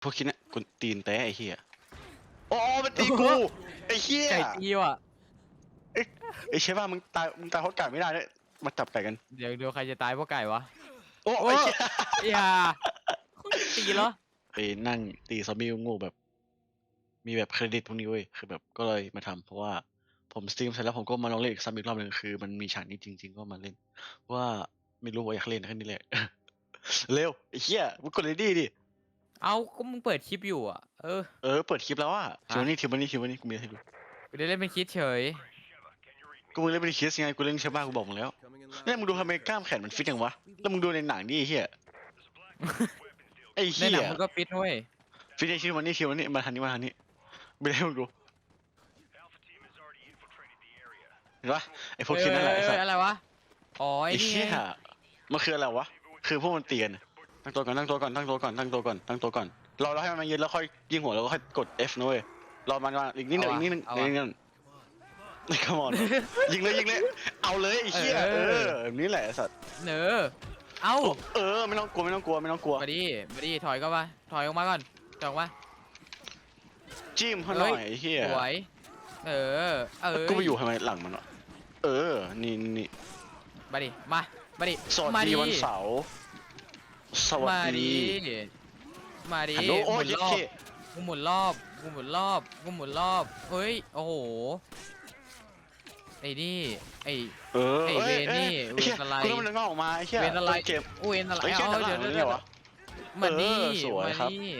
พวกคิดเนี่ยกูตีนแต้ไอ้เหี้ยโอ้มันตีกู ไอ้เหี้ยไก่ตีว่ะไอ้เชฟว่ามึงตายมึงตายเพราะไก่ไม่ได้เลยมาจับไก่กัน เดี๋ยวเดี๋ยวใครจะตายเพราะไก่วะโอ้โอ้ไอ้เหี้ยอย่าตีเหรอไปนั่งตีซอมบี้โงูแบบ มีแบบเครดิตพวกนี้เว้ยคือแบบก็เลยมาทำเพราะว่าผมสตรีมเสร็จแล้วผมก็มาลองเล่นอีกซ้ำอีกรอบหนึ่งคือ มันมีฉากนี้จริง ๆ ก็มาเล่น ว่าไม่รู้ว่าอยากเล่นแค่นี้แหละเร็วไอ้เหี้ยมึงกดเลยดีดิ เอาก็มึงเปิดคลิปอยู่อะ เออ เออ เปิดคลิปแล้วอะทีวันนี้ทีวันนี้ทีวันนี้กูมีอะไรให้ดูกูได้เล่นเป็นคิดเฉย กูมึงเล่นเป็นคิสยังไงกูเล่นเชฟบ้ากูบอกมึงแล้วเนี่ยมึงดูทำไมกล้ามแขนมันฟิตอย่างวะ แล้วมึงดูในหนังดิไอ้เหี้ยไอ้ในเหี้หนัยงมันก็ฟิตเว้ย ฟิตในชีวิตวันนี้ชีวิตวันนี้มาทางนี้มาทางนี้ไม่ได้ให้มึงดูเห็นปะไอ้พวกคิดนั่นแหละไอ้เอสัอสอะไรวะ อ๋อไอ้ไอ้นี่เหี้ยไงมันคืออะไรวะ คือพวกมันเตียน ตั้งตัวก่อนตั้งตัวก่อนตั้งตัวก่อนตั้งตัวก่อนตั้งตัวก่อนรอเราให้มันมายืนแล้วค่อยยิงหัวแล้วก็ค่อยกด F นะเว้ยรอมันมาอีกนิดนึงอีกนิดนึงอีกนิดนึงนี่ come on ยิงเลยยิงเลยเอาเลยไอ้เหี้ยเออแบบนี้แหละไอ้สัตว์เนอเอ้าเออไม่ต้องกลัวไม่ต้องกลัวไม่ต้องกลัวมาดิมาดิถอยก็มาถอยออกมาก่อนถอยออกมา จิ้มเขาหน่อยไอ้เหี้ยสวย เออ เออกูไปอยู่ทำไมหลังมันวะเออนี่นี่มาดิ มา มาดิ สวัสมาดีวันเสาร์ สวัสมาดีดิมาดิฮัลโหลโอ้หยมุนเจ๊รอบเจ๊กูหมุนรอบกูหมุนรอบกูหมุนรอบเฮ้ย โอ้โห ไอ้นี่ ไอ้ เออไอ้อ้ยเวรนี่อ้ยไอ้เหี้ยเวรอะไรกูต้องมันงอกออกมาไอ้เหี้ยเวนอะไรต้นเกมอุ้ยเวนอะไรไอ้เหี้ยเอาด้านหลัเดี๋ยวงเดี๋ยวเนี่ยวะมานี่เออสวยมาครับนี่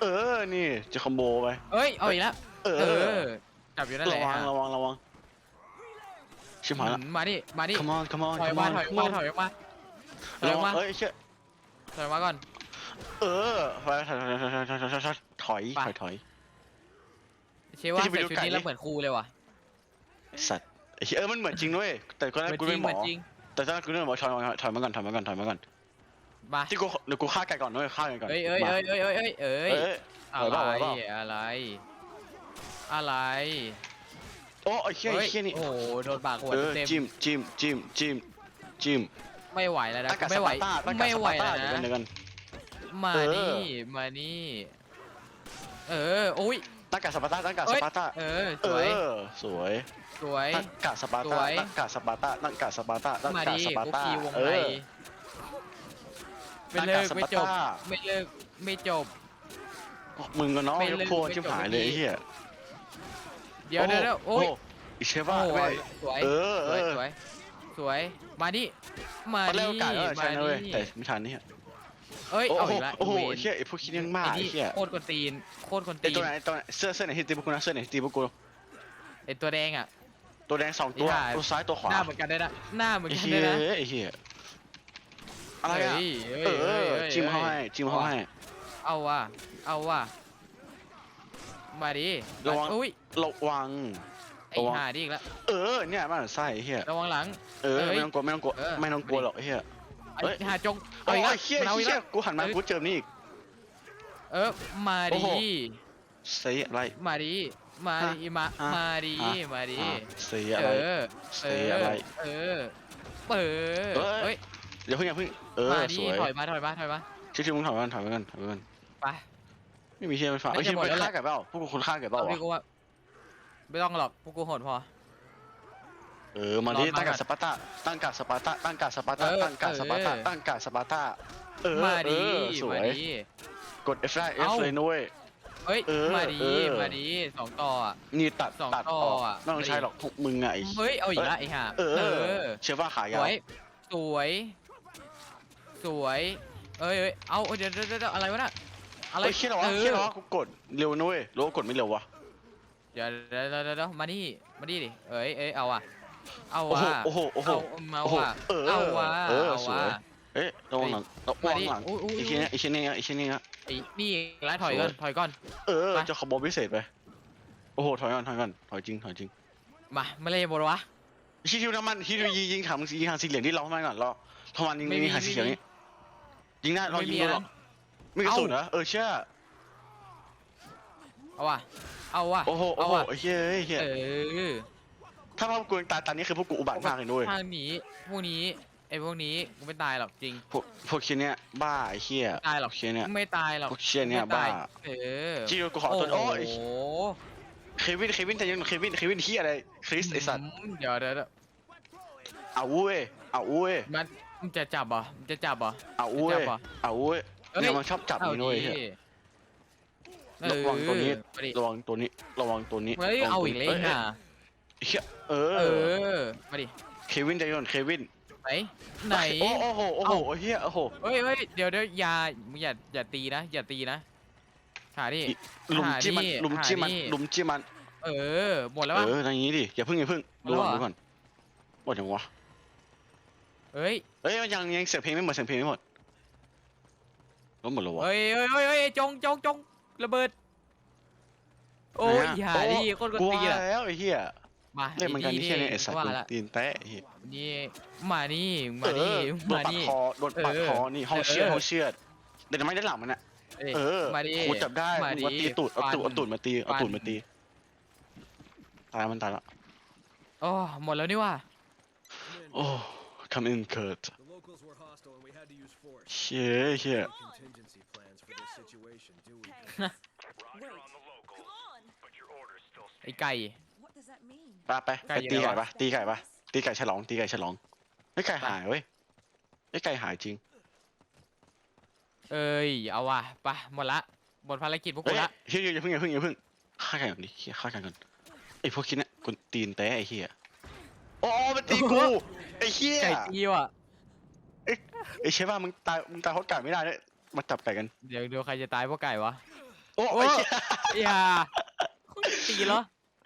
เออ นี่จะคอมโบไป เอ้ย เอาอีกแล้ว เอเออ อ จับอยู่นั่นแหระละวังระวังระวัง ชิบหายละ อืมมาดิมาดิ come on come on ถอย come มา on ถอย come มา on ถอยออกมาถอยระออกวัมางเอ้ยเชี่ย ถอยมาก่อน เออถอยถอยถอยถอยถอย เชว่าใส่ชุดนี้แล้วเหมือนครูเลยว่ะสัตว์เออมันเหมือนจริงด้วย แต่ก็น่ากูเป็นหมอแต่ถ้ากูเป็นหมอถอยมาถอยมาก่อนถอยมาก่อนถอยมาก่อนมาที่กูเดี๋ยวกูฆ่าไกก่อนด้วยฆ่าไกก่อนเอ้ยเอ้ยเอ้ยเอ้ยเอ้ยเอ้ยอะไรอะไร อะไรโอ้ไอเชี่ยไอ้ยนี่โอ้โดนปากหัวเต็มจิมจิมจิมจิมจิม ไม่ไหวแล้วนะตั้งกัดสไม่ไหวปาร์ต้าตั้งกัดไม่สไหวปาร์ต้าแล้วเดี๋ยวกันเดี๋ยวนะกัน มาเออนี่มานี่ เออโอ้ยตั้งกัดสปาร์ต้าตั้งกัดสเอ้ย ปาร์ต้าเออเอสวยอสวยสวยตั้งกัดสปาร์สต้าวยตั้งกัดสปาร์ต้าตั้งกัดสปาร์ต้าตั้งมากัดดิสปาร์กูต้าคีวงเอในอ ไม่เลิกตั้งกัดไม่จบสปาร์ต้า ไม่เลิกไม่จบ มึงกับน้องไม่ยเลิกกโคนไม่ชิบจบหายไม่เลยดีไอ้เหี้ยเดี๋ยวเดี๋ยวเดี๋ยวโอ้ยอิเชโอ้บ้าโหไม่สวยเออสเอวยอสวย สวย มาดิมาตอนแรดิกโอกาสแล้วมาใช่นะเว้ยดิแต่ไม่ทันนี่เอ้ยโอ้เอาโหอีกแล้วโอ้โหเวไอ้รเหี้ยไอ้พวกคิดยังมากไอ้ไอ้นี่เหี้ยโคตรกวนตีนโคตรกวนไอ้ตีนตัวไหนไอ้ตัวไหนเสื้อเสื้อไหนที่ตีพวกกูนะเสื้อไหนที่ตีพวกกูไอ้ตัวแดงอะ ตัวแดงสองตัวไอ้ห่า ตัวซ้ายตัวขวาหน้าเหมือนกันด้วยนะหน้าเหมือนไอ้กันเหี้ด้วยยนะไอ้เหี้ยอะไรอะเฮ้ยเอเฮ้ยอฮ้ยจิ้มเข้าให้จิ้มเข้าให้ เอาว่ะเอาว่ะมาดิระวัง อุ้ยระวัง ไอ้ระวัง ห่าดิอีกแล้วเออเนี่ยมันไส้ไอ้เหี้ยระวังหลัง เออเอ้ยไม่ต้องกลัวไม่ต้องกลัวเออ ไม่ต้องกลัวหรอกไอ้เหี้ยไอ้เฮ้ย ห่าจงโอ้เอาอีกแล้วยเหี้ยมันเอาอีกเหี้แล้ยวกูหันมาเอ้ยกูเจอนี่อีก เออมาโอ้ดิโห เสียอะไร มาดิมาดิมาฮะ มาดิฮะมาดิอะเสียเออะไร อเสียอะไรเออเออเอ้ย เฮ้ยเดี๋ยวเพิ่งอย่าเพิ่งเออมาดิสวยถอยมาถอยมาถอยมาชิวๆมึงถอยมาก่อนถอยมาก่อนถอยมาก่อนไป ไม่มีเชี่ยไม่ฝากไม่เอ้ยจะชิวหมดไปแล้วฆ่าไก่เปล่าพวกกูคนฆ่าไก่เปล่าเอาวะ พี่กูว่า ไม่ต้องหรอกพวกกูโหดพอ เออมาดิรอมาตั้งกาก่รอนสปาร์ต้าตั้งการสปาร์ต้าตั้งการสปาร์ต้าเออตั้งการสปาร์ต้าเออ ตั้งการสปาร์ต้าเออมาเอดิอสวมายดิกด F ได้ F เอ้าเลยนุ้ย เฮ้ยเออมาดิเออ มาดิสองต่ออะนี่ตัดสองตัดต่อออกอะไม่ต้องใช้หรอกพวกมึงอะไอ้เฮ้ยเอาอีกละไอ้ห่าเออเชื่อว่าขาสยาววย สวย สวยเอ้ยเอ้ยเอาเดี๋ยวเดี๋ยวเดี๋ยวอะไรวะน่ะอะไรเฮ้ยเชี่ยเหรอวะออเชี่ยเหรอวะกูกดเร็วนุ้ยหรือว่ากดไม่เร็ววะเดี๋ยวเดี๋ยวเดี๋ยวเดี๋ยวมานี่มานี่ดิเอ้ยเอ้ยเอาอะเอาโอ้โหอะโอ้โหโอ้โห เอาเอาโอ้โหอะเออเอาว่ะเออเอาสวว่ะ ย เอ๊ะระวังหลังระมาวังดิหลังอุ้ยอุ้ยอีกทีนี้อีกทีนี้อีกทีนี้ไอ้นี่ร้านถอยก่อนถอยก่อน เออไป จะขบพิเศษไปโอ้โหถอยก่อนถอยก่อนถอยจริงถอยจริงมาไม่เล่นบอลวะ ชิคิวน้ำมันฮิวยิงยิงถังยิงถังสีเหลืองที่เราเข้ามาก่อนรอทำมันยิงไม่มียิงถังสีเขียวไม่มีนี้ยิงได้เราไม่ยิมีงดูอันหรนั้อนไม่กระสุนเหรอเออเชื่อ เอาว่ะ เอาว่ะ โอ้โหโอ้เอาโหว่ะ เฮ้ยเฮ้ยเฮ้ยเออถ้าพวกกูตายตอนนี้คือพวกกูอุบัติมากเลยด้วยทางหนีพวกนี้ไอ้พวกนี้กูไม่ตายหรอกจริง พวกพวกชิ้นเนี้ยบ้าไอ้เหี้ยไม่ตายหรอก พวชิ้นเนี้ยไม่ตายหรอกพวกเชี่ยเนี่ยไม่ตบ้าเออจิวกูขอตัวโอ้ยโหเควินเควินแต่ยังเควินเควินเหี้ยอะไรคริสไอสัตว์อืมเดี๋ยวเดี๋ยวเดี๋ยวเอาเว้ยเอาเว้ยมันมันจะจับเหรอมันจะจับเหรอ เอาเว้ยจับเหรอ เอาเว้ยเอ้ยเนี่ยมันชอบจับเอานี่ดิด้วยเหี้ย เออระวังตัวนี้มาดิระวังตัวนี้ระวังตัวนี้เฮ้ยระวังเอาตัวอีกเลยนี้อะเหี้ยเอเอออมาดิเควินใจเย็นเควินไหนไหน โอ้โอ้โหโอ้โหเฮียโอ้โหเฮ้ยเฮ้ยเดี๋ยวเดี๋ยวอย่ามึงอย่าอย่าตีนะ อย่าตีนะหาดิลุมจิ้มมันหาดิลุมจิ้มมันหาดิลุมจิ้มมันเออ หมดแล้วเอปะออย่างนี้ดิอย่าพึ่งอย่าพึ่งหมดูดก่อนแล้วเหรอ ดูก่อนหมดยังวะเฮ้ยเอ้ยยังยังเสียงเพลงไม่หมดเสียงเพลงไม่หมดล้มหมดแล้ววะเฮ้ยเฮ้ยเฮ้ยเฮ้ยจงจงจง ระเบิด โอ้ยไหนหาอะดิโอ้โคตรกวนกลัวตีนอะแล้วไอ้เหี้ยมาเล่นเหมือนกันนี่แค่นี้ไอ้สัตว์ว่ากูละตีนแตะไอ้เหี้ยนี่มานี่มาเอนี่อโดนมาปัดนี่ คอโดนปัดเออคอนี่ห้องเชือดเออ ห้องเชือดเดี๋ยวทำไมด้านหลังมันอะเอ้ยเออมาดิกูจับได้มากูดิมาตีตูดเอาตูดฟันเอาตูดมาตีเอาฟันตูดมาตีตายมันตายละโอ้หมดแล้วนี่ว่าโอ้คำอินเกิด The locals were hostile and we had to use force. เชี่ยเชี่ย Contingency plans for this situation, do we? Wait. Come on. ไอ้ไก่ What does that mean? ไปไปไก่ไปอยู่ตีไหนไก่วะปะตีไก่ปะตีไก่ฉลองตีไก่ฉลองไอ้ยไก่หายเว้ยไอ้ยไก่หายจริงเอ้ย เอาว่ะไปหมดละ หมดภารกิจพวกเฮ้กูยละ เฮ้ยอย่าเพิ่งอย่าเพิ่งอย่าเพิ่งฆ่าไก่ก่อนดิเฮียฆ่าไก่ก่อนไอ้พวกคิดเนี่ยกูตีนแต้ไอ้เฮียโอ้มันตีกูไอ้เฮียไก่ตีว่ะ ไอ้เชฟว่ามึงตายมึงตายเพราะไก่ไม่ได้เลยมาจับไก่กัน เดี๋ยวดูใครจะตายเพราะไก่วะ โอ้โอ้ไอ้เหี้ยอย่าตีเหรอ